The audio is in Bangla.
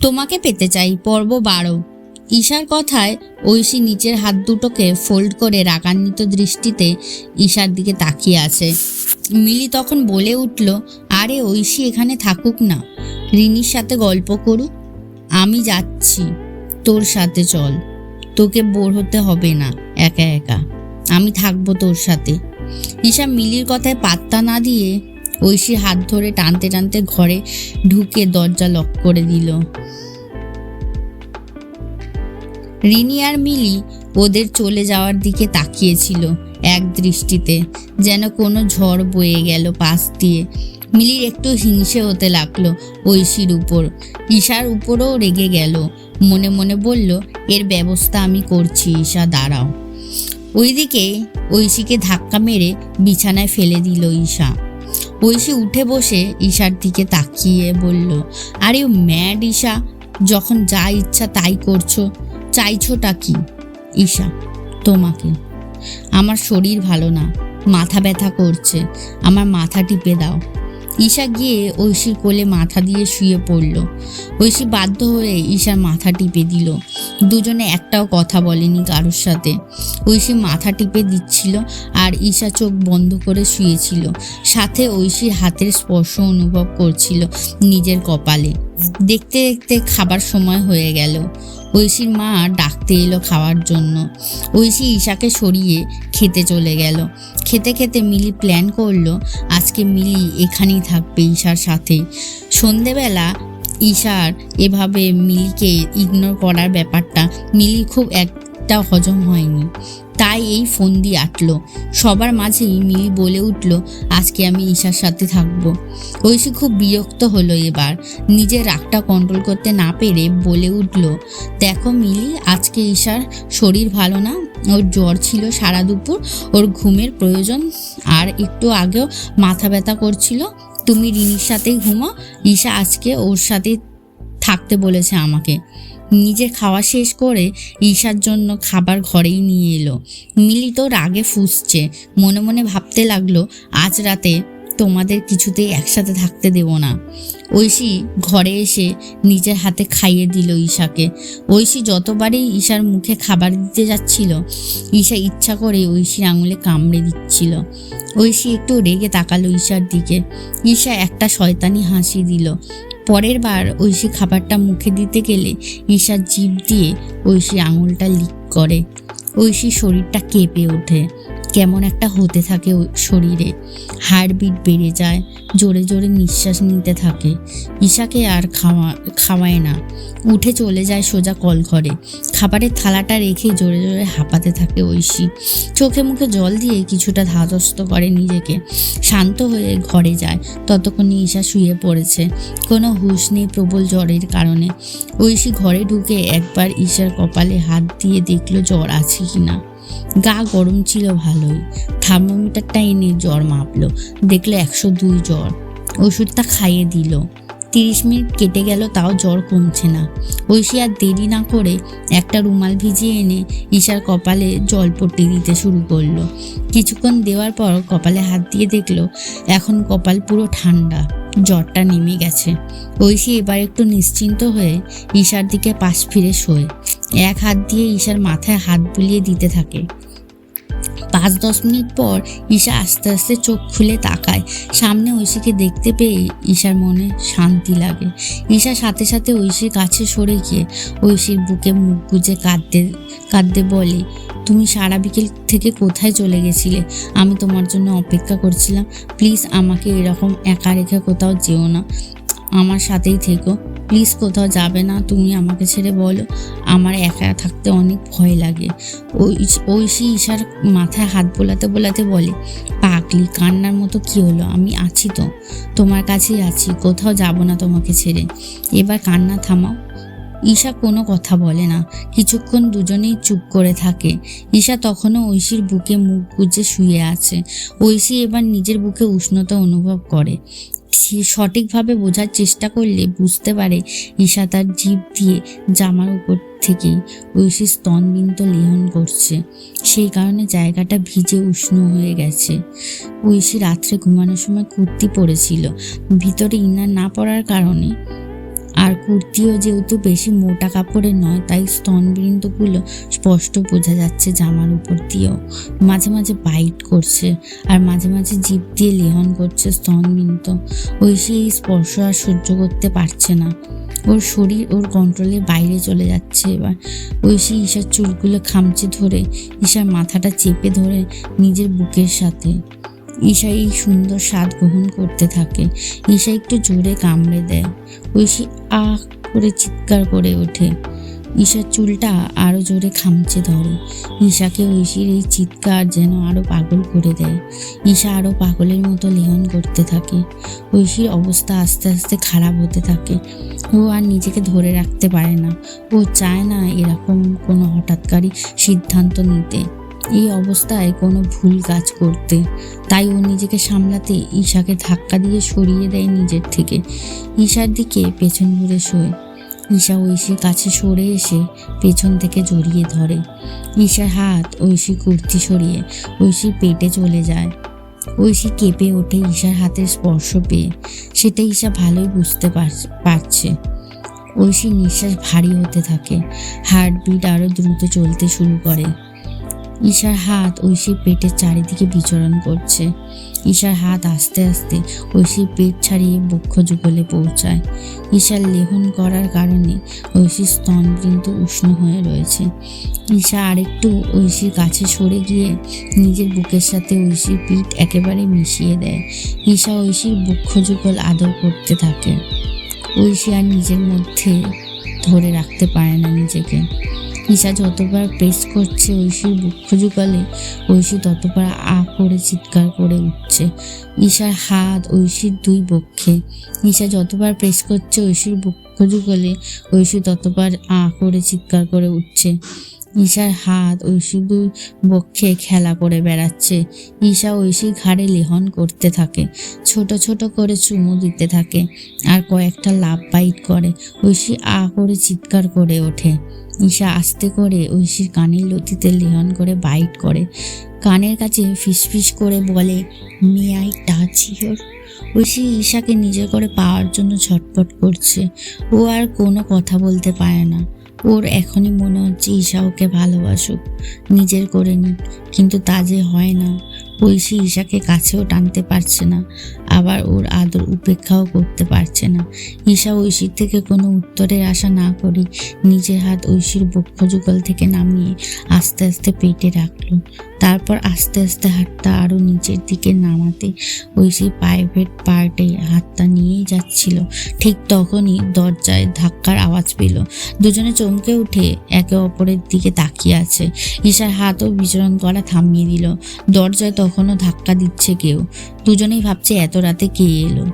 তোমাকে পেতে চাই, পর্ব বারো। ঈশার কথায় ঐশী নিচের হাত দুটোকে ফোল্ড করে রাগান্বিত দৃষ্টিতে ঈশার দিকে তাকিয়ে আছে। মিলি তখন বলে উঠল, আরে ঐশী এখানে থাকুক না। রিনির সাথে গল্প করুক আমি যাচ্ছি। তোর সাথে চল। তোকে বোর হতে হবে না, একা একা। আমি থাকব তোর সাথে। ঈশা মিলির কথায় পাত্তা না দিয়ে ঐশীর হাত ধরে টানতে টানতে ঘরে ঢুকে দরজা লক করে দিল। রিনি আর মিলি ওদের চলে যাওয়ার দিকে তাকিয়েছিল এক দৃষ্টিতে, যেন কোনো ঝড় বয়ে গেল পাশ দিয়ে। মিলির একটু হিংসে হতে লাগল ঐশীর উপর। ঈশার উপরও রেগে গেল। মনে মনে বলল, এর ব্যবস্থা আমি করছি, ঈশা, দাঁড়াও। ওইদিকে ঐশীকে ধাক্কা মেরে বিছানায় ফেলে দিল ঈশা। ঐশী উঠে বসে ঈশার দিকে তাকিয়ে বলল, আরে ম্যাড ঈশা, যখন যা ইচ্ছা তাই করছ চাইছোটা কি? ঈশা, তোমাকে। আমার শরীর ভালো না, মাথা ব্যথা করছে, আমার মাথা টিপে দাও। ঈশা গিয়ে ঐশীর কোলে মাথা দিয়ে শুয়ে পড়ল। ঐশী বাধ্য হয়ে ঈশার মাথা টিপে দিল। দুজনে একটাও কথা বলেনি কারোর সাথে। ঐশী মাথা টিপে দিচ্ছিল আর ঈশা চোখ বন্ধ করে শুয়েছিল। সাথে ঐশীর হাতের স্পর্শ অনুভব করছিল নিজের কপালে। দেখতে দেখতে খাবার সময় হয়ে গেল। ঐশীর মা ডাকতে এলো খাওয়ার জন্য। ঐশী ঈশাকে সরিয়ে খেতে চলে গেল। খেতে খেতে মিলি প্ল্যান করল, আজকে মিলি এখানেই থাকবে ঈশার সাথে। সন্ধেবেলা ঈশার এভাবে মিলিকে ইগনোর করার ব্যাপারটা মিলি খুব একটা হজম হয়নি। তাই এই ফোন দিয়ে আটলো। সবার মাঝেই মিলি বলে উঠল, আজকে আমি ঈশার সাথে থাকব। ঐশী খুব বিরক্ত হলো এবার। নিজের রাগটা কন্ট্রোল করতে না পেরে বলে উঠল, দেখো মিলি, আজকে ঈশার শরীর ভালো না? ওর জ্বর ছিল সারা দুপুর, ওর ঘুমের প্রয়োজন। আর একটু আগেও মাথা ব্যথা করছিল। তুমি রিনির সাথেই ঘুমো ঈশা আজকে ওর সাথে থাকতে বলেছে আমাকে। নিজে খাওয়া শেষ করে ঈশার জন্য খাবার ঘরেই নিয়ে এলো। মিলি তো রাগে ফুসছে। মনে মনে ভাবতে লাগল, আজ রাতে তোমাদের কিছুতেই একসাথে থাকতে দেব না। ঐশী ঘরে এসে নিজের হাতে খাইয়ে দিল ঈশাকে। ঐশী যতবারই ঈশার মুখে খাবার দিতে যাচ্ছিল, ঈশা ইচ্ছা করে ঐশীর আঙুলে কামড়ে দিচ্ছিল। ঐশী একটু রেগে তাকালো ঈশার দিকে। ঈশা একটা শয়তানি হাসি দিল। পরের বার ঐশী খাবারটা মুখে দিতে গেলে ঈশার জিভ দিয়ে ঐশী আঙুলটা লিক করে। ঐশী শরীরটা কেঁপে ওঠে। কেমন একটা হতে থাকে শরীরে। হার্টবিট বেড়ে যায়, জোরে জোরে নিঃশ্বাস নিতে থাকে। ঈশাকে আর খাওয়া, খাওয়ায় না। উঠে চলে যায় সোজা কল ঘরে খাবারের থালাটা রেখে জোরে জোরে হাঁপাতে থাকে ঐশী। চোখে মুখে জল দিয়ে কিছুটা ধাতস্থ করে নিজেকে। শান্ত হয়ে ঘরে যায়। ততক্ষণে ঈশা শুয়ে পড়েছে। কোনো হুঁশ নেই প্রবল জ্বরের কারণে। ঐশী ঘরে ঢুকে একবার ঈশার কপালে হাত দিয়ে দেখল জ্বর আছে কিনা। গা গরম ছিল ভালোই। থার্মোমিটারটা এনে জ্বর মাপলো। দেখল একশো দুই জ্বর। ওষুধটা খাইয়ে দিল। তিরিশ মিনিট কেটে গেল, তাও জ্বর কমছে না। ঐশী আর দেরি না করে একটা রুমাল ভিজিয়ে এনে ঈশার কপালে জল পট্টি দিতে শুরু করল। কিছুক্ষণ দেওয়ার পর কপালে হাত দিয়ে দেখল, এখন কপাল পুরো ঠান্ডা। জ্বরটা নেমে গেছে। ঐশী এবার একটু নিশ্চিন্ত হয়ে ঈশার দিকে পাশ ফিরে শোয়। এক হাত দিয়ে ঈশার মাথায় হাত বুলিয়ে দিতে থাকে। পাঁচ, দশ মিনিট পর ঈশা আস্তে আস্তে চোখ খুলে তাকায়। সামনে ঐশীকে দেখতে পেয়ে ঈশার মনে শান্তি লাগে। ঈশা সাথে সাথে ঐশীর কাছে সরে গিয়ে ঐশীর বুকে মুখ গুজে কাঁদতে কাঁদতে বলে, তুমি সারা বিকেল থেকে কোথায় চলে গেছিলে? আমি তোমার জন্য অপেক্ষা করছিলাম। প্লিজ আমাকে এরকম একা রেখে কোথাও যেও না। আমার সাথেই থেকো। প্লিজ কোথাও যাবে না, তুমি আমাকে ছেড়ে বলো। আমার একা থাকতে অনেক ভয় লাগে। ওই ঐশী ঈশার মাথায় হাত বোলাতে বোলাতে বলে, পাগলি, কান্নার মতো কি হলো? আমি আছি তো। তোমার কাছেই আছি, কোথাও যাব না তোমাকে ছেড়ে। এবার কান্না থামাও। ঈশা কোনো কথা বলে না। কিছুক্ষণ দুজনেই চুপ করে থাকে। ঈশা তখনও ঐশীর বুকে মুখ গুজে শুয়ে আছে। ঐশী এবার নিজের বুকে উষ্ণতা অনুভব করে। সঠিকভাবে বোঝার চেষ্টা করলে বুঝতে পারে ঈশা তার জিভ দিয়ে জামার উপর থেকেই ঐশী স্তনবিন্ত লেহন করছে। সেই কারণে জায়গাটা ভিজে উষ্ণ হয়ে গেছে। ঐশী রাত্রে ঘুমানোর সময় কুর্তি পরেছিল। ভিতরে ইনার না পড়ার কারণে আর কুর্তিও যেহেতু বেশি মোটা কাপড়ের নয়, তাই স্তনবৃন্দগুলো স্পষ্ট বোঝা যাচ্ছে জামার উপর দিয়েও। মাঝে মাঝে বাইট করছে আর মাঝে মাঝে জিভ দিয়ে লেহন করছে স্তনবৃন্ত ঐশী এই স্পর্শ আর সহ্য করতে পারছে না। ওর শরীর ওর কন্ট্রোলের বাইরে চলে যাচ্ছে এবার। ঐশী ঈশার চুলগুলো খামচে ধরে, ঈশার মাথাটা চেপে ধরে নিজের বুকের সাথে। ঈশা এই সুন্দর স্বাদ গ্রহণ করতে থাকে। ঈশা একটু জোরে কামড়ে দেয়। ঐশী আহ করে চিৎকার করে ওঠে। ঈশার চুলটা আরও জোরে খামচে ধরে। ঈশাকে ঐশীর এই চিৎকার যেন আরও পাগল করে দেয়। ঈশা আরও পাগলের মতো লেহন করতে থাকে। ঐশীর অবস্থা আস্তে আস্তে খারাপ হতে থাকে। ও আর নিজেকে ধরে রাখতে পারে না। ও চায় না এরকম কোনো হঠাৎকারী সিদ্ধান্ত নিতে। এই অবস্থায় কোনো ভুল কাজ করতে। তাই ও নিজেকে সামলাতে ঈশাকে ধাক্কা দিয়ে সরিয়ে দেয় নিজের থেকে। ঈশার দিকে পেছন ঘুরে শোয়। ঈশা ঐশীর কাছে সরে এসে পেছন থেকে জড়িয়ে ধরে। ঈশার হাত ঐশী কুর্তি সরিয়ে ঐশীর পেটে চলে যায়। ঐশী কেঁপে ওঠে ঈশার হাতের স্পর্শ পেয়ে। সেটা ঈশা ভালোই বুঝতে পার- পারছে। ঐশী নিঃশ্বাস ভারী হতে থাকে। হার্টবিট আরও দ্রুত চলতে শুরু করে। ঈশার হাত ঐশীর পেটের চারিদিকে বিচরণ করছে। ঈশার হাত আস্তে আস্তে ঐশীর পেট ছাড়িয়ে বক্ষ যুগলে পৌঁছায়। ঈশার লেহন করার কারণে ঐশীর স্তন কিন্তু উষ্ণ হয়ে রয়েছে। ঈশা আরেকটু ঐশীর কাছে সরে গিয়ে নিজের বুকের সাথে ঐশীর পিঠ একেবারে মিশিয়ে দেয়। ঈশা ঐশীর বক্ষ যুগল আদর করতে থাকে। ঐশী আর নিজের মধ্যে ধরে রাখতে পারে না নিজেকে। ঈশা যতবার প্রেস করছে, ঐশীর বক্ষ যুগলে ঐশী ততবার আ করে চিৎকার করে উঠছে। ঈশার হাত ঐশীর দুই বক্ষে। ঈশা যতবার প্রেস করছে, ঐশীর বক্ষ যুগলে ঐশী ততবার আ করে চিৎকার করে উঠছে। ঈশার হাত ঐশী দুই বক্ষে খেলা করে বেড়াচ্ছে। ঈশা ঐশীর ঘাড়ে লেহন করতে থাকে। ছোট ছোট করে চুমু দিতে থাকে আর কয়েকটা লাভ বাইট করে। ঐশী আ করে চিৎকার করে ওঠে। ঈশা আস্তে করে ঐশীর কানের লতিতে লেহন করে বাইট করে। কানের কাছে ফিসফিস করে বলে, মি আই টাচ ঐশী ঈশাকে নিজে করে পাওয়ার জন্য ছটপট করছে। ও আর কোনো কথা বলতে পারে না। ওর এখনই মনে হচ্ছে ঈশা ওকে ভালোবাসুক, নিজের করে নিক। কিন্তু তা যে হয় না। ঐশী ঈশাকে কাছেও টানতে পারছে না, আবার ওর আদর উপেক্ষাও করতে পারছে না। ঈশা ঐশীর থেকে কোনো উত্তরের আশা না করে নিজের হাত ঐশীর বক্ষ যুগল থেকে নামিয়ে আস্তে আস্তে পেটে রাখল। তারপর আস্তে আস্তে হাতটা আরও নিচের দিকে নামাতে ঐশী প্রাইভেট পার্টে হাতটা নিয়েই যাচ্ছিল। ঠিক তখনই দরজায় ধাক্কার আওয়াজ পেল। দুজনে চমকে উঠে একে অপরের দিকে তাকিয়ে আছে। ঈশার হাতও বিচরণ করা থামিয়ে দিল। দরজায় তখনও ধাক্কা দিচ্ছে কেউ। দুজনেই ভাবছে এত রাতে কে এলো?